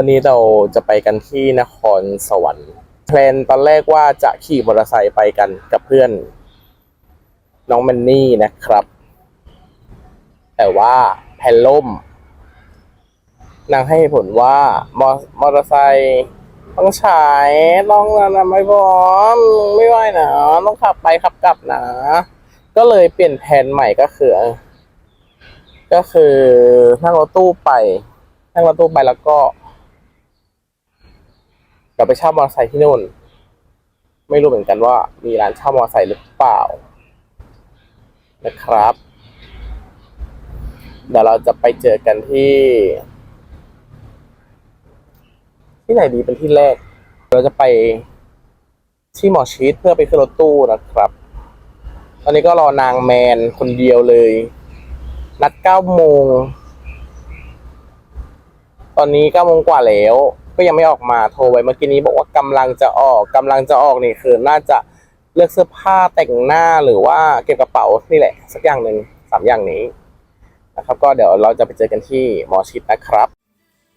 วันนี้เราจะไปกันที่นครสวรรค์แพลนตอนแรกว่าจะขี่มอเตอร์ไซค์ไปกันกับเพื่อน น้องแมนนี่นะครับ แต่ว่าแพลนล่มนางให้ผลว่ามอมอเตอร์ไซค์ต้องใช้ต้องนะไม่พร้อมไม่ไหวนะต้องขับไปขับกลับนะก็เลยเปลี่ยนแผนใหม่ก็คือ ก็คือนั่งรถตู้ไปนั่งรถตู้ไปแล้วก็ เดี๋ยวไปเช่ามอเตอร์ไซค์ที่นู่น ไม่รู้เหมือนกันว่า มีร้านเช่ามอเตอร์ไซค์หรือเปล่า นะครับ เดี๋ยวเราจะไปเจอกันที่ ที่ไหนดีเป็นที่แรก เราจะไปที่หมอชิดเพื่อไปขึ้นรถตู้นะครับ ตอนนี้ก็รอนางแมนคนเดียวเลย นัดเก้าโมง ตอนนี้เก้าโมงกว่าแล้ว ก็ยังไม่ออกมาโทรไว้เมื่อกี้นี้บอกว่ากำลังจะออกกำลังจะออกนี่คือน่าจะเลือกเสื้อผ้าแต่งหน้าหรือว่าเก็บกระเป๋านี่แหละ สักอย่างหนึ่งสามอย่างนี้นะครับ ก็เดี๋ยวเราจะไปเจอกันที่หมอชิดนะครับ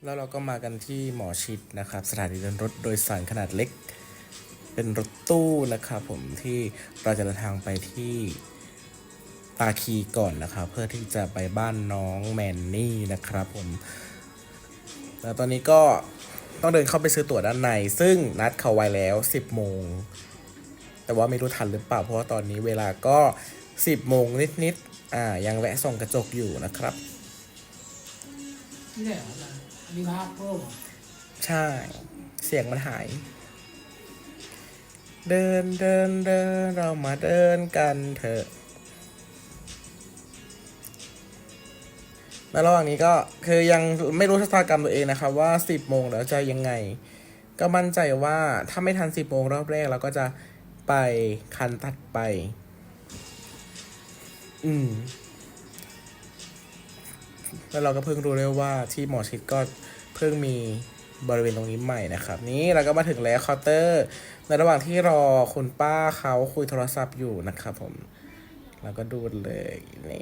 แล้วเราก็มากันที่หมอชิดนะครับ สถานีเดินรถโดยสารขนาดเล็ก เป็นรถตู้นะครับผมที่เราจะเดินทางไปที่ตาคีก่อนนะครับ เพื่อที่จะไปบ้านน้องแมนนี่นะครับผมแล้วตอนนี้ก็ ต้องเดินเข้าไปซื้อตั๋วด้านใน ซึ่งนัดเขาไว้แล้ว 10 โมง แต่ว่าไม่รู้ทันหรือเปล่า เพราะว่าตอนนี้เวลาก็ 10 โมงนิดๆ อ่า ยังแวะส่องกระจกอยู่นะครับนี่แหละอาจารย์อันนี้ภาพเพิ่มเหรอใช่ เสียงมันหาย เดินเดินเดินเรามาเดินกันเถอะ แล้วระหว่างนี้ก็คือยังไม่รู้ชะตากรรมตัวเองนะครับว่าสิบโมงแล้วจะยังไง ก็มั่นใจว่าถ้าไม่ทันสิบโมงรอบแรกเราก็จะไปคันตัดไป อืม แล้วเราก็เพิ่งรู้เลยว่าที่หมอชิดก็เพิ่งมีบริเวณตรงนี้ใหม่นะครับ นี้เราก็มาถึงแล้วเคาน์เตอร์ ในระหว่างที่รอคุณป้าเขาคุยโทรศัพท์อยู่นะครับผม เราก็ดูเลยนี่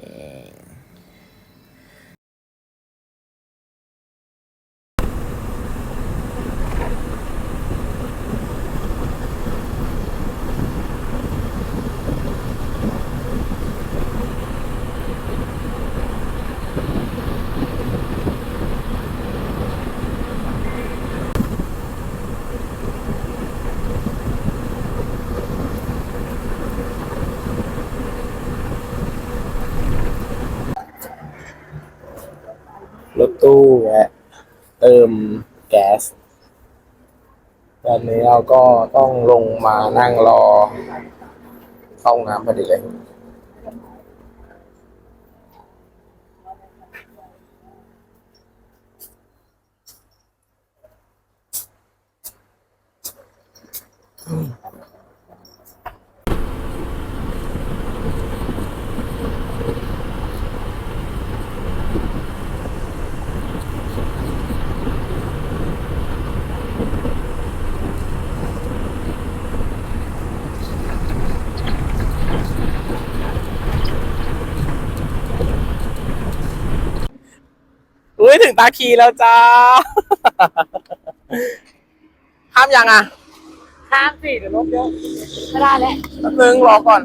แวะเติมแก๊สตอนนี้เราก็ต้องลงมานั่งรอเข้าห้องน้ำพอดีเลย ตาคีแล้วจ้า ข้ามยังอะ ข้ามสิเดี๋ยวรถเยอะไม่ได้แล้วแป๊บนึงรอก่อน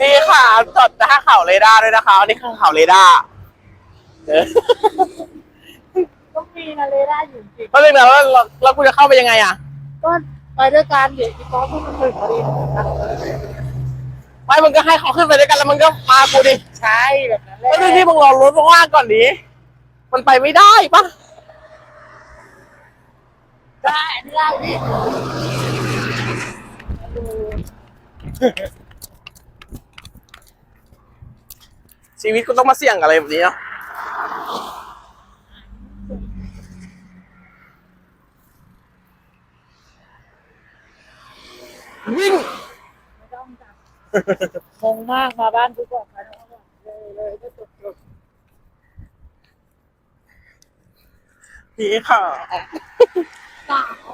นี่ค่ะจดท่าเข่าเรดาร์ด้วยนะคะอันนี้คือเข่าเรดาร์เออต้องมีนะเลด้าอยู่จริงแป๊บนึงนะแล้วแล้วแล้วกูจะเข้าไปยังไงอะ ก็ไปด้วยกันเดี๋ยวอีกอฟเพิ่งมาถึงพอดีนะไม่มึงก็ให้เขาขึ้นไปด้วยกันแล้วมึงก็มากูดิ ใช่แบบ แหละแล้วที่มึงรอรถว่างๆก่อนดิมันไปไม่ได้ปะได้อันนี้ได้ดิดูชีวิตกูต้องมาเสี่ยงกับอะไรแบบนี้เนาะวิ่งไม่ต้องจับงงมากมาบ้านทุกคนไปทั้งหมด เลยได้จบๆพี่ค่ะสาว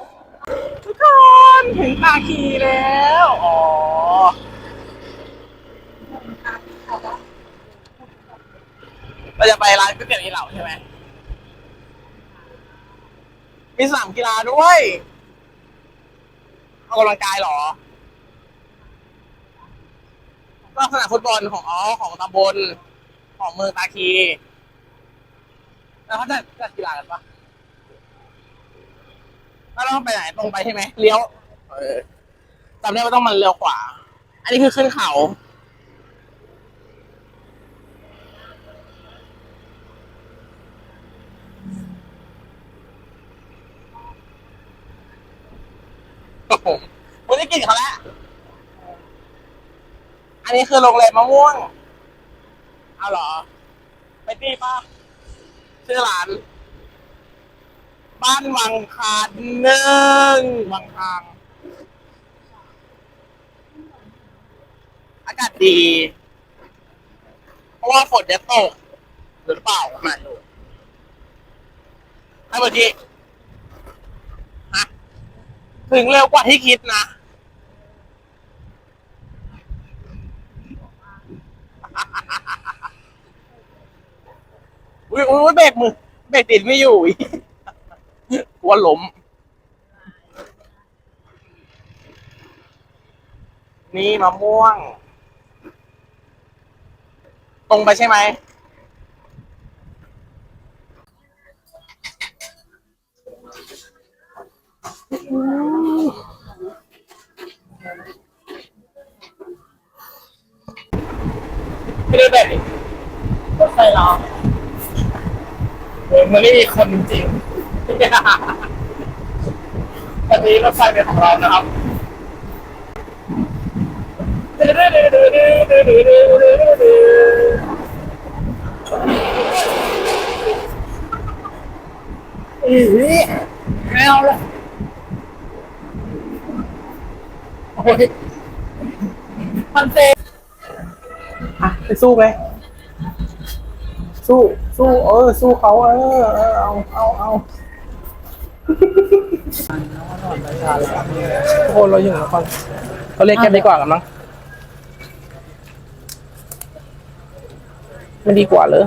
ทุกคนถึงตาคีแล้ว อ๋อ เราจะไปร้านก๋วยเตี๋ยวอีเหล่าใช่ไหม มีสนามกีฬาด้วยออกกำลังกายเหรอก็สนามฟุตบอลของอ๋อของตำบล ของเมืองตาคี แล้วเขาจะจัดกีฬากันปะแล้วเราไปไหนตรงไปใช่ไหมเลี้ยวจำได้ว่าต้องมันเลี้ยวขวา อันนี้คือขึ้นเขาโอ้โหวันนี้กินเขาแล้ว อันนี้คือโรงแรมมะม่วง เอาเหรอ ไปตีป่ะชื่อร้าน บ้านวังคานหนึ่งวังคาง อากาศดี เพราะว่าฝนจะตกหรือเปล่าไม่รู้ให้เมื่อกี้ฮะถึงเร็วกว่าที่คิดนะ อุ้ยเบรกมือเบรกติดไม่อยู่กลัวล้ม นี่มะม่วง ตรงไปใช่ไหมไม่ได้แบบนี้รถไฟรอเออ มันไม่มีคนจริงๆวันนี้รถไฟเป็นของเรานะครับไม่เอาละโอ้ยมันเซอะไปสู้ไหม สู้ สู้ เออ สู้เขาเออเออเอาเอาเอาทุกคนเราอยู่นครเขาเรียกแก๊ปดีกว่ากันมั้งไม่ดีกว่าเลย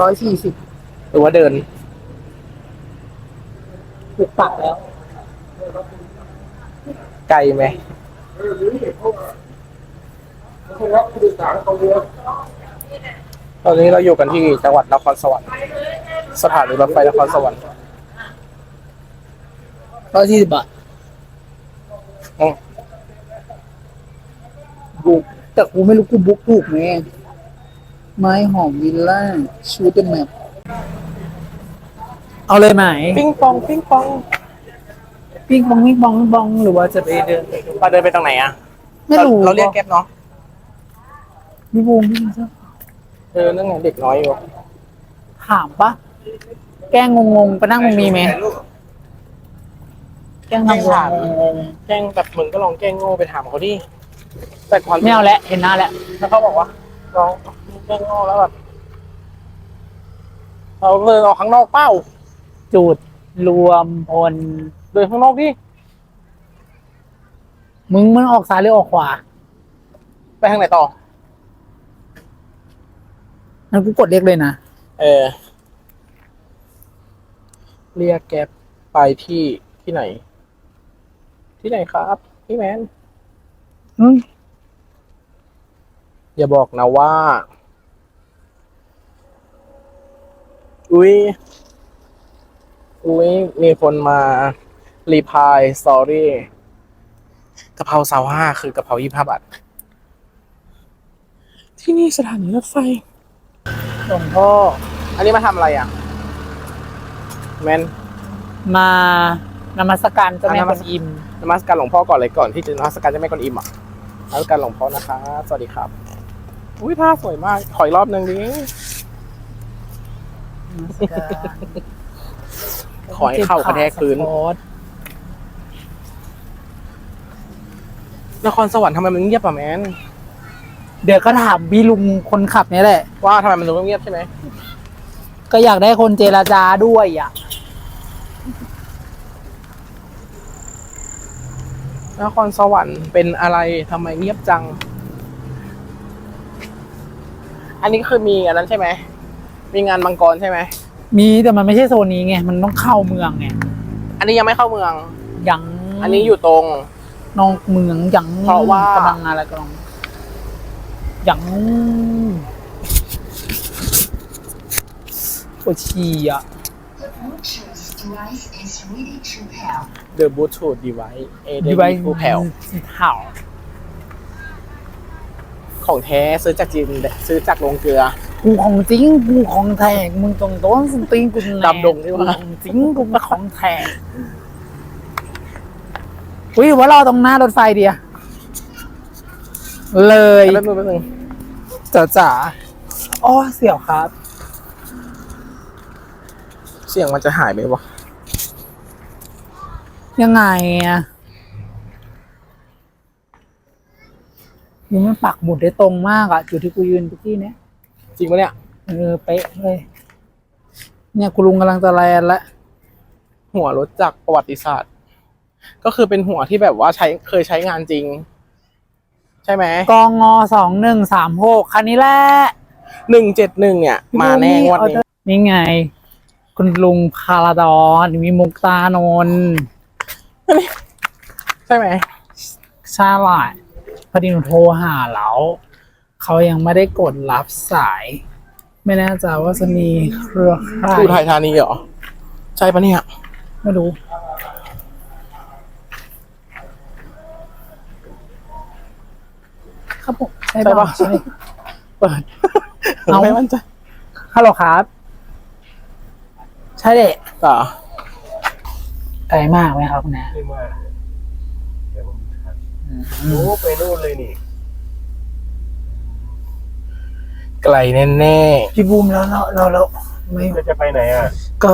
ร้อยสี่สิบหรือว่าเดินถูกปักแล้ว ไกลไหม ตอนนี้เราอยู่กันที่จังหวัดนครสวรรค์ สถานีรถไฟนครสวรรค์ร้อยสี่สิบบาทอืมบุกแต่กูไม่รู้กูบุ๊กถูกไหมไม้หอมวิลล่าชูเต็มแมปเอาเลยไหมปิ้งปองปิ้งปองปิ้งบองปิ้งบองปิ้งบองหรือว่าจะไปเดินมาเดินไปตรงไหนอะไม่รู้เราเรียกแก๊ปเนาะ พี่บูมพี่บูมเออนั่นไงเด็กน้อยอยู่ถามปะแกล้งงงๆไปนั่งมึงมีไหมแกล้งทำงงแกล้งแบบมึงก็ลองแกล้งโง่ไปถามเขาดิแต่ความๆไม่เอาแล้วเห็นหน้าแล้วแล้วเขาบอกว่าลองแกล้งโง่แล้วแบบเราเดินออกข้างนอกเป้าจุดรวมพลเดินข้างนอกดิมึงมันออกซ้ายหรือออกขวา ไปทางไหนต่อ งั้นกูกดเรียกเลยนะ เออ เรียกแก๊ปไปที่ที่ไหน ที่ไหนครับ พี่แมนอืมอย่าบอกนะว่า อุ้ย อุ้ย มีคนมา รีพายสตอรี่กะเพราสาวห้าคือกะเพรายี่ห้าบาท ที่นี่สถานีรถไฟ หลวงพ่อ อันนี้มาทำอะไรอะ แมน มานมัสการเจ้าแม่อะนกมัวส นอิม นมัสการหลวงพ่อก่อนเลยก่อนที่จะนมัสการเจะแม่กวนอิมอะนมัสการหลวงพ่อนะคะ สวัสดีครับ อุ้ยผ้าสวยมาก ขออีกรอบหนึ่งดินมัสการขอให้เข่ากระแทกพื้นสะโพกนครสวรรค์ทำไมมันเงียบอะแมน เดี๋ยวก็ถามพี่ลุงคนขับเนี่ยแหละ ว่าทำไมมันดูเงียบๆใช่ไหมก็อยากได้คนเจรจาด้วยอะ นครสวรรค์เป็นอะไรทำไมเงียบจัง อันนี้คือมีอันนั้นใช่ไหม มีงานมังกรใช่ไหม มีแต่มันไม่ใช่โซนนี้ไง มันต้องเข้าเมืองไงอันนี้ยังไม่เข้าเมือง ยังอันนี้อยู่ตรง นอกเมืองยังเพราะว่า กำลังอะไรกำลัง ยังปวดฉี่อะ Bluetooth device is ready to pair. The Bluetooth device A ดีไว้ผู้แผ่วสีเทาของแท้ซื้อจากจีนซื้อจากโรงเกลือ กูของจริง กูของแท้มึงตรงต้นสติงกูแน่ดำดงใช่ปะกูของจริงกูเป็นของแท้อุ้ยว่ารอตรงหน้ารถไฟเดียเลยแป๊บนึงแป๊บนึง จ๋าจ๋าอ๋อเสี่ยวครับ เสียงมันจะหายไหมวะ ยังไงอะยังมันปักหมุดได้ตรงมากอะจุดที่กูยืนเมื่อกี้เนี้ยจริงปะเนี่ย เออเป๊ะเลย เนี่ยกูลุงกำลังจะแลนแล้วหัวรถจักรประวัติศาสตร์ ก็คือเป็นหัวที่แบบว่าใช้เคยใช้งานจริง ใช่ไหมกองงสองหนึ่งสามหกคันนี้แหละหนึ่งเจ็ดหนึ่งเนี่ย มาแน่งวันนี้นี่ไง คุณลุงพาราดอนมีมุกตานนท์ใช่ไหมใช่แหละพอดีหนูโทรหาแล้วเขายังไม่ได้กดรับสาย ไม่แน่ใจว่าจะมีเครือข่ายทูไทยธานีเหรอ ใช่ปะเนี่ย ไม่รู้ ครับผมใช่ใช่ปะ ปะใช่ เปิดเอาไม่มั่นใจฮัลโหลครับ ใช่เด็กต่อไกลมากไหมครับคุณแม่ไม่มากเดี๋ยวผมทันอืมโอ้ไปนู่นเลยนี่ ไกลแน่พี่บูมแล้วเราเราเราไม่แล้วจะไปไหนอะ ก็